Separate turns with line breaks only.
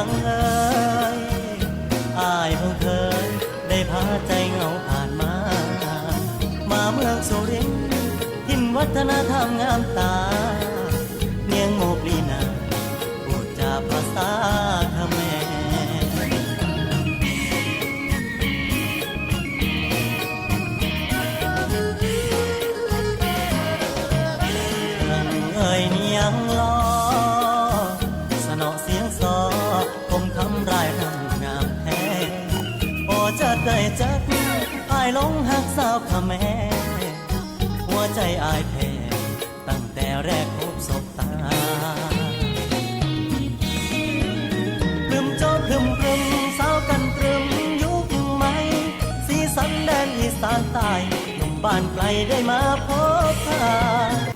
ังเอ้ยอายเพิ่งเคยได้พาใจเหงาผ่านมา มาเมืองสุรินทิมวัฒนธรรมงามตา เนียงโมปลีนาพูดจาภาษาเขมรเอ้ยเนียง จัดได้จัดอายลงหักสาวขแม่หัวใจอ้ายแพ้ตั้งแต่แรกพบศบตาพรึมโจพรึมพรึมสาวกันตรึมยุคใหม่สีสันแดนอีสานตายหนุ่มบ้านไกลได้มาพบทาง